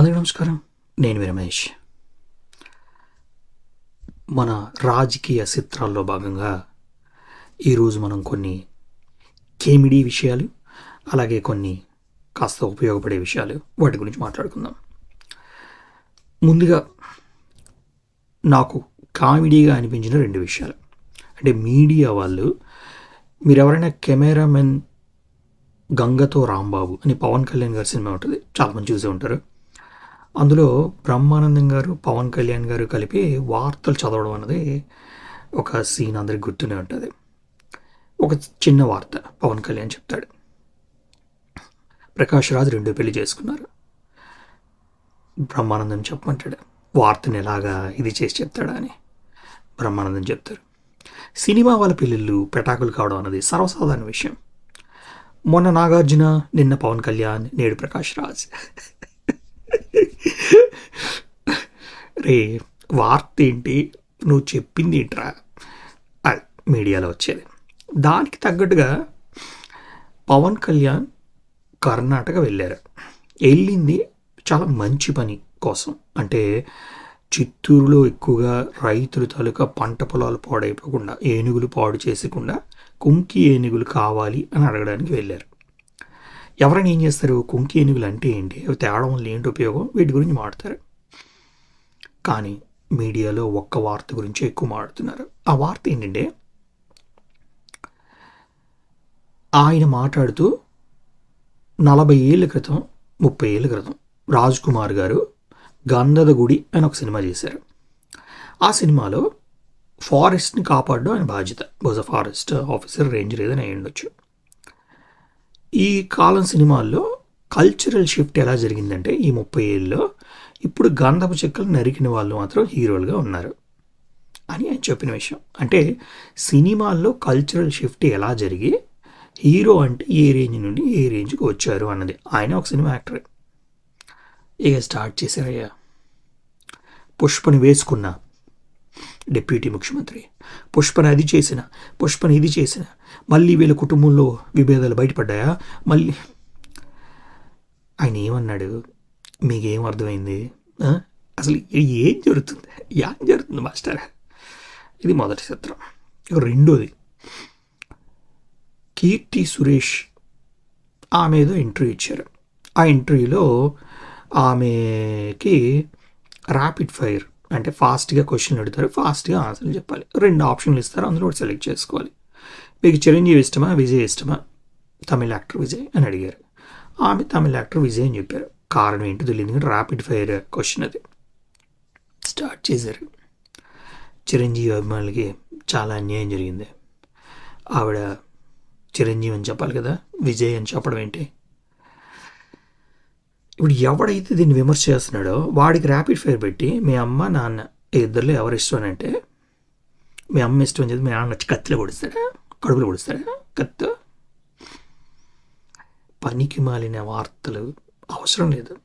అందరికీ నమస్కారం. నేను రమేష్. మన రాజకీయ చిత్రాల్లో భాగంగా ఈరోజు మనం కొన్ని కేమిడీ విషయాలు అలాగే కొన్ని కాస్త ఉపయోగపడే విషయాలు వాటి గురించి మాట్లాడుకుందాం. ముందుగా నాకు కామెడీగా అనిపించిన రెండు విషయాలు. అంటే మీడియా వాళ్ళు మీరు ఎవరైనా కెమెరామెన్ గంగతో రాంబాబు అని పవన్ కళ్యాణ్ గారి సినిమా ఉంటుంది చాలామంది చూసే ఉంటారు. అందులో బ్రహ్మానందం గారు పవన్ కళ్యాణ్ గారు కలిపి వార్తలు చదవడం అన్నది ఒక సీన్ అందరికి గుర్తునే ఉంటుంది. ఒక చిన్న వార్త పవన్ కళ్యాణ్ చెప్తాడు. ప్రకాష్ రాజ్ రెండు పెళ్ళి చేసుకున్నారు. బ్రహ్మానందం చెప్పమంటాడు వార్తను ఎలాగా ఇది చేసి చెప్తాడా అని బ్రహ్మానందం చెప్తారు. సినిమా వాళ్ళ పెళ్ళిళ్ళు పెటాకులు కావడం అన్నది సర్వసాధారణ విషయం. మొన్న నాగార్జున నిన్న పవన్ కళ్యాణ్ నేడు ప్రకాష్ రాజ్. రే వార్త ఏంటి నువ్వు చెప్పింది ఏంట్రా? అది మీడియాలో వచ్చేది. దానికి తగ్గట్టుగా పవన్ కళ్యాణ్ కర్ణాటక వెళ్ళారు. వెళ్ళింది చాలా మంచి పని కోసం. అంటే చిత్తూరులో ఎక్కువగా రైతులు తాలూకా పంట పొలాలు పాడైపోకుండా ఏనుగులు పాడు చేసకుండా కుంకి ఏనుగులు కావాలి అని అడగడానికి వెళ్ళారు. ఎవరైనా ఏం చేస్తారు? కుంకి ఏనుగులు అంటే ఏంటి? అవి తేడం వల్ల ఏంటి ఉపయోగం? వీటి గురించి మాడతారు కానీ మీడియాలో ఒక్క వార్త గురించి ఎక్కువ మాడుతున్నారు ఆ వార్త ఏంటంటే ఆయన మాట్లాడుతూ నలభై ఏళ్ళ క్రితం ముప్పై ఏళ్ళ క్రితం రాజ్ కుమార్ గారు గంధద గుడి అని ఒక సినిమా చేశారు. ఆ సినిమాలో ఫారెస్ట్ని కాపాడడం ఆయన బాధ్యత. బహుశా ఫారెస్ట్ ఆఫీసర్ రేంజర్ ఏదైనా అయ్యి ఉండొచ్చు ఈ కాలం సినిమాల్లో కల్చరల్ షిఫ్ట్ ఎలా జరిగిందంటే ఈ ముప్పై ఏళ్ళలో ఇప్పుడు గంధపు చెక్కలు నరికిన వాళ్ళు మాత్రం హీరోలుగా ఉన్నారు అని ఆయన చెప్పిన విషయం. అంటే సినిమాల్లో కల్చరల్ షిఫ్ట్ ఎలా జరిగి హీరో అంటే ఏ రేంజ్ నుండి ఏ రేంజ్కి వచ్చారు అన్నది. ఆయన ఒక సినిమా యాక్టర్. ఇక స్టార్ట్ చేశారయ్యా పుష్పని వేసుకున్న. డిప్యూటీ ముఖ్యమంత్రి. పుష్పని అది చేసిన పుష్పని ఇది చేసిన. మళ్ళీ వీళ్ళ కుటుంబంలో విభేదాలు బయటపడ్డాయా? మళ్ళీ ఆయన ఏమన్నాడు? మీకేం అర్థమైంది? అసలు ఏం జరుగుతుంది? ఏం జరుగుతుంది మాస్టర్? ఇది మొదటి చిత్రం రెండోది కీర్తి సురేష్ ఆమె ఏదో ఇంటర్వ్యూ ఇచ్చారు. ఆ ఇంటర్వ్యూలో ఆమెకి ర్యాపిడ్ ఫైర్ అంటే ఫాస్ట్గా క్వశ్చన్ అడుగుతారు ఫాస్ట్గా ఆన్సర్లు చెప్పాలి. రెండు ఆప్షన్లు ఇస్తారు అందులో ఒకటి సెలెక్ట్ చేసుకోవాలి. మీకు చిరంజీవి ఇష్టమా విజయ్ ఇష్టమా? తమిళ యాక్టర్ విజయ్ అని అడిగారు. ఆమె తమిళ యాక్టర్ విజయ్ అని చెప్పారు. కారణం ఏంటో తెలియదు కానీ ర్యాపిడ్ ఫైర్ క్వశ్చన్ అది. స్టార్ట్ చేశారు. చిరంజీవి అభిమానులకి చాలా అన్యాయం జరిగింది. ఆవిడ చిరంజీవి అని చెప్పాలి కదా విజయ్ అని చెప్పడం ఏంటి? ఇప్పుడు ఎవడైతే దీన్ని విమర్శ చేస్తున్నాడో వాడికి ర్యాపిడ్ ఫైర్ పెట్టి మీ అమ్మ నాన్న ఇద్దరిలో ఎవరు ఇష్టం అని అంటే మీ అమ్మ ఇష్టం అని చెప్పి మీ నాన్న వచ్చి కత్తిలో పొడుస్తాడా కడుపులో పొడుస్తాడా కత్తు? పనికి మాలిన వార్తలు అవసరం లేదు.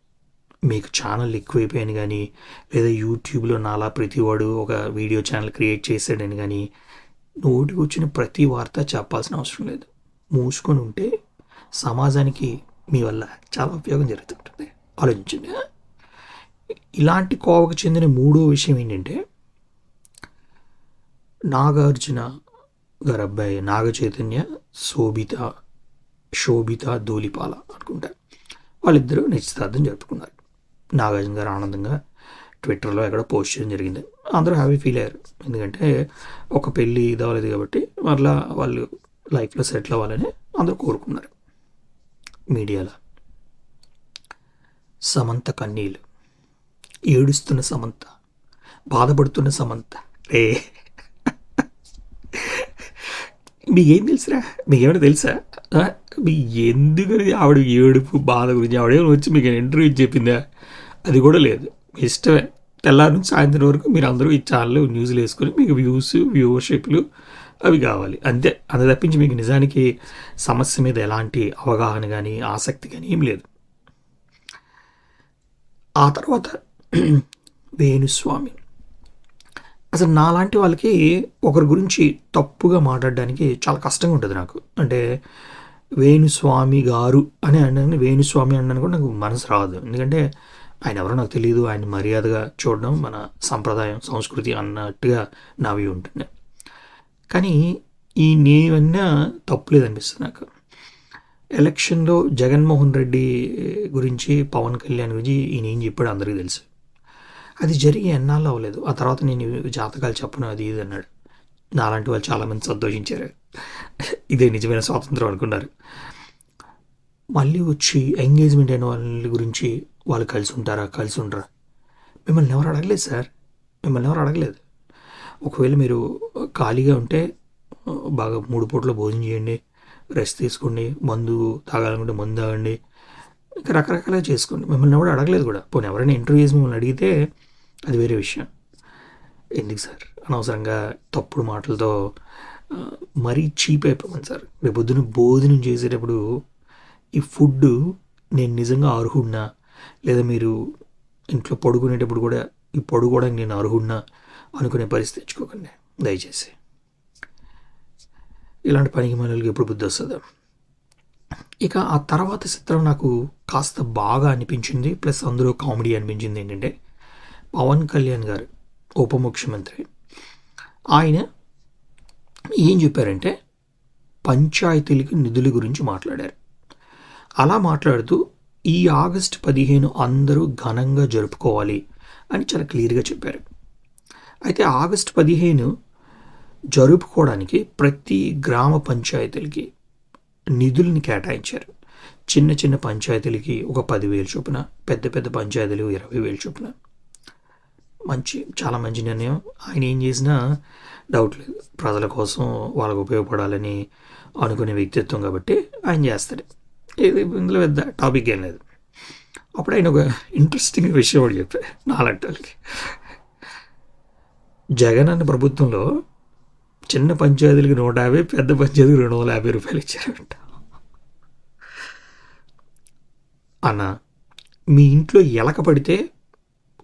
మీకు ఛానల్ ఎక్కువైపోయాను కానీ లేదా యూట్యూబ్లో నాలా ప్రతివాడు ఒక వీడియో ఛానల్ క్రియేట్ చేశాడని కానీ నోటికి వచ్చిన ప్రతి వార్త చెప్పాల్సిన అవసరం లేదు. మూసుకొని ఉంటే సమాజానికి మీ వల్ల చాలా ఉపయోగం జరుగుతుంటుంది. ఆలోచించండి. ఇలాంటి కోవకు చెందిన మూడో విషయం ఏంటంటే నాగార్జున గారు అబ్బాయి నాగ చైతన్య శోభిత శోభిత ధూళిపాల అనుకుంటా వాళ్ళిద్దరూ నిశ్చితార్థం జరుపుకున్నారు. నాగార్జున గారు ఆనందంగా ట్విట్టర్లో ఎక్కడ పోస్ట్ చేయడం జరిగింది. అందరూ హ్యాపీ ఫీల్ అయ్యారు. ఎందుకంటే ఒక పెళ్ళి ఇది అవ్వలేదు కాబట్టి మరలా వాళ్ళు లైఫ్లో సెటిల్ అవ్వాలని అందరూ కోరుకున్నారు. మీడియాలో. సమంత కన్నీళ్ళు ఏడుస్తున్న సమంత. బాధపడుతున్న సమంత. రే. మీకేం తెలుసురా? మీకేమైనా తెలుసా? మీ ఎందుకని ఆవిడ ఏడుపు బాధ గురించి ఆవిడ వచ్చి మీకు ఇంటర్వ్యూ చెప్పిందా? అది కూడా లేదు. మీ ఇష్టమే. తెల్లారి నుంచి సాయంత్రం వరకు మీరు అందరూ ఈ ఛానల్ న్యూస్లు వేసుకొని మీకు వ్యూస్ వ్యూవర్షిప్లు అవి కావాలి. అంతే. అది తప్పించి మీకు నిజానికి సమస్య మీద ఎలాంటి అవగాహన కానీ ఆసక్తి కానీ ఏం లేదు. ఆ తర్వాత వేణుస్వామి. అసలు నాలాంటి వాళ్ళకి ఒకరి గురించి తప్పుగా మాట్లాడడానికి చాలా కష్టంగా ఉంటుంది నాకు. అంటే వేణుస్వామి గారు అని అన్నాను వేణుస్వామి అన్నాను కూడా నాకు మనసు రాదు. ఎందుకంటే ఆయన ఎవరో నాకు తెలియదు ఆయన మర్యాదగా చూడడం మన సంప్రదాయం సంస్కృతి అన్నట్టుగా నావి ఉంటుంది. కానీ ఈ నేవన్నా తప్పులేదు అనిపిస్తుంది నాకు. ఎలక్షన్లో జగన్మోహన్ రెడ్డి గురించి పవన్ కళ్యాణ్ గురించి ఈయన ఏం చెప్పాడు అందరికీ తెలుసు. అది జరిగి ఎన్నాళ్ళు అవ్వలేదు. ఆ తర్వాత నేను జాతకాలు చెప్పను అది ఇది అన్నాడు. నాలాంటి వాళ్ళు చాలామంది సంతోషించారు. ఇదే నిజమైన స్వాతంత్రం అనుకున్నారు. మళ్ళీ వచ్చి ఎంగేజ్మెంట్ అయిన వాళ్ళ గురించి వాళ్ళు కలిసి ఉంటారా? కలిసి ఉండరా? మిమ్మల్ని ఎవరు అడగలేదు సార్. మిమ్మల్ని ఎవరు అడగలేదు. ఒకవేళ మీరు ఖాళీగా ఉంటే బాగా మూడు పూట్ల భోజనం చేయండి రెస్ట్ తీసుకోండి మందు తాగాలనుకుంటే మందు తాగండి ఇంకా రకరకాలుగా చేసుకోండి. మిమ్మల్ని ఎవరు అడగలేదు కూడా. పోనీ ఎవరైనా ఇంటర్వ్యూ చేసి మిమ్మల్ని అడిగితే అది వేరే విషయం. ఎందుకు సార్? అనవసరంగా తప్పుడు మాటలతో మరీ చీప్ అయిపోయింది సార్. రేపు పొద్దున భోజనం చేసేటప్పుడు ఈ ఫుడ్ నేను నిజంగా అర్హుడినా? లేదా మీరు ఇంట్లో పడుకునేటప్పుడు కూడా ఈ పడుకోవడానికి నేను అర్హుడినా? అనుకునే పరిస్థితి తెచ్చుకోకండి. దయచేసి. ఇలాంటి పనికి మనకి ఎప్పుడు బుద్ధి వస్తుందో? ఇక ఆ తర్వాత చిత్రం నాకు కాస్త బాగా అనిపించింది. ప్లస్ అందులో కామెడీ అనిపించింది ఏంటంటే పవన్ కళ్యాణ్ గారు ఉప ముఖ్యమంత్రి. ఆయన ఏం చెప్పారంటే పంచాయతీలకు నిధుల గురించి మాట్లాడారు. అలా మాట్లాడుతూ ఈ ఆగస్టు పదిహేను అందరూ ఘనంగా జరుపుకోవాలి అని చాలా క్లియర్గా చెప్పారు. అయితే ఆగస్టు పదిహేను జరుపుకోవడానికి ప్రతి గ్రామ పంచాయతీలకి నిధుల్ని కేటాయించారు. చిన్న చిన్న పంచాయతీలకి ఒక పదివేలు చొప్పున పెద్ద పెద్ద పంచాయతీలు ఇరవై వేలు చొప్పున. మంచి చాలా మంచి నిర్ణయం. ఆయన ఏం చేసినా డౌట్ లేదు. ప్రజల కోసం వాళ్ళకు ఉపయోగపడాలని అనుకునే వ్యక్తిత్వం కాబట్టి ఆయన చేస్తాడు. ఇది ఇందులో పెద్ద టాపిక్ ఏం లేదు. అప్పుడు ఆయన ఒక ఇంట్రెస్టింగ్ విషయం కూడా చెప్పారు నాలంటి వాళ్ళకి జగన్ అన్న ప్రభుత్వంలో చిన్న పంచాయతీలకి నూట యాభై పెద్ద పంచాయతీకి రెండు వందల యాభై రూపాయలు ఇచ్చారంట. అన్న మీ ఇంట్లో ఎలక పడితే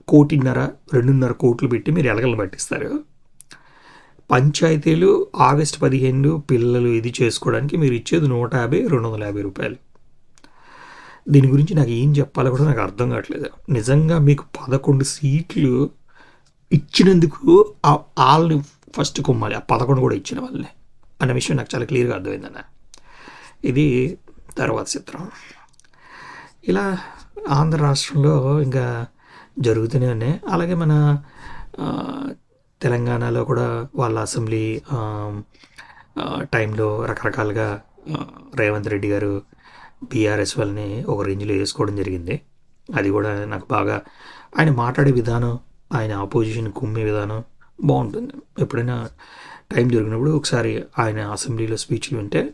కోటిన్నర రెండున్నర కోట్లు పెట్టి మీరు ఎలకలను పట్టిస్తారు. పంచాయతీలు ఆగస్టు పదిహేను పిల్లలు ఇది చేసుకోవడానికి మీరు ఇచ్చేది నూట యాభై రెండు వందల యాభై రూపాయలు. దీని గురించి నాకు ఏం చెప్పాలో కూడా నాకు అర్థం కావట్లేదు. నిజంగా మీకు పదకొండు సీట్లు ఇచ్చినందుకు ఆ- వాళ్ళని ఫస్ట్ కుమ్మాలి ఆ పదకొండు కూడా ఇచ్చిన వాళ్ళని. అన్న విషయం నాకు చాలా క్లియర్గా అర్థమైందన్న. ఇది తర్వాత చిత్రం. ఇలా ఆంధ్ర రాష్ట్రంలో ఇంకా జరుగుతూనే ఉన్నాయి. అలాగే మన తెలంగాణలో కూడా వాళ్ళ అసెంబ్లీ టైంలో రకరకాలుగా రేవంత్ రెడ్డి గారు బీఆర్ఎస్ వాళ్ళని ఒక రేంజ్లో వేసుకోవడం జరిగింది. అది కూడా నాకు బాగా ఆయన మాట్లాడే విధానం ఆయన ఆపోజిషన్ కుమ్మే విధానం బాగుంటుంది. ఎప్పుడైనా టైం దొరికినప్పుడు ఒకసారి ఆయన అసెంబ్లీలో స్పీచ్లు వింటే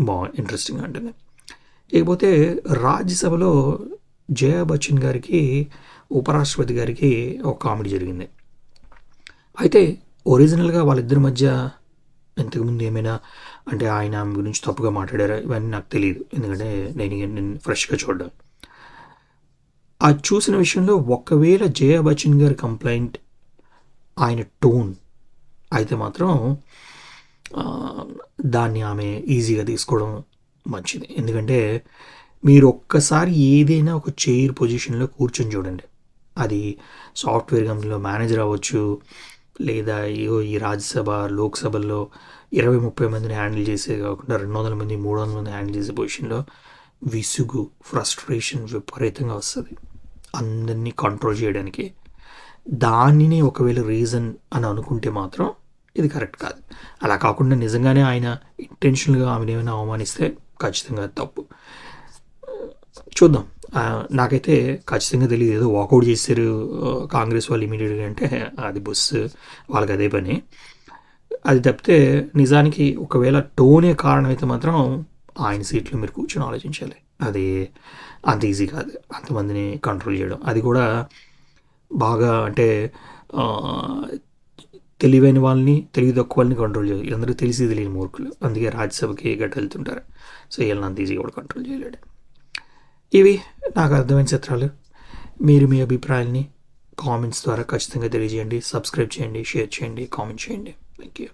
బా ఇంట్రెస్టింగ్గా ఉంటుంది. ఇకపోతే రాజ్యసభలో జయా బచ్చన్ గారికి ఉపరాష్ట్రపతి గారికి ఒక కామెడీ జరిగింది. అయితే ఒరిజినల్గా వాళ్ళిద్దరి మధ్య ఇంతకుముందు ఏమైనా అంటే ఆయన ఆమె గురించి తప్పుగా మాట్లాడారా? ఇవన్నీ నాకు తెలియదు ఎందుకంటే నేను నేను ఫ్రెష్గా చూడడం. ఆ చూసిన విషయంలో ఒకవేళ జయా బచ్చన్ గారి కంప్లైంట్ ఆయన టోన్ అయితే మాత్రం దాన్ని ఆమె ఈజీగా తీసుకోవడం మంచిది. ఎందుకంటే మీరు ఒక్కసారి ఏదైనా ఒక చైర్ పొజిషన్లో కూర్చొని చూడండి. అది సాఫ్ట్వేర్ కంపెనీలో మేనేజర్ అవ్వచ్చు లేదా ఏవో ఈ రాజ్యసభ లోక్సభల్లో ఇరవై ముప్పై మందిని హ్యాండిల్ చేసే కాకుండా రెండు వందల మంది మూడు వందల మంది హ్యాండిల్ చేసే పొజిషన్లో విసుగు ఫ్రస్ట్రేషన్ విపరీతంగా వస్తుంది. అందరినీ కంట్రోల్ చేయడానికి దానినే ఒకవేళ రీజన్ అని అనుకుంటే మాత్రం ఇది కరెక్ట్ కాదు. అలా కాకుండా నిజంగానే ఆయన ఇంటెన్షనల్గా ఆమెను ఏమైనా అవమానిస్తే ఖచ్చితంగా తప్పు. చూద్దాం. నాకైతే ఖచ్చితంగా తెలియదు. ఏదో వాకౌట్ చేశారు కాంగ్రెస్ వాళ్ళు ఇమీడియట్గా అంటే అది బుస్ వాళ్ళకి అదే పని. అది తప్పితే నిజానికి ఒకవేళ టోనే కారణం అయితే మాత్రం ఆయన సీట్లో మీరు కూర్చొని ఆలోచించాలి. అది అంత ఈజీ కాదు. అంతమందిని కంట్రోల్ చేయడం. అది కూడా బాగా అంటే తెలివైన వాళ్ళని తెలివి తక్కువ వాళ్ళని కంట్రోల్ చేయాలి. వీళ్ళందరూ తెలిసి తెలియని మూర్ఖులు. అందుకే రాజ్యసభకి గట్ట వెళ్తుంటారు. సో వీళ్ళని అంత ఈజీగా కూడా కంట్రోల్ చేయలేడు. ఇవి నాకు అర్థమైన చిత్రాలు. మీరు మీ అభిప్రాయాల్ని కామెంట్స్ ద్వారా ఖచ్చితంగా తెలియజేయండి. సబ్స్క్రైబ్ చేయండి షేర్ చేయండి కామెంట్ చేయండి. Thank you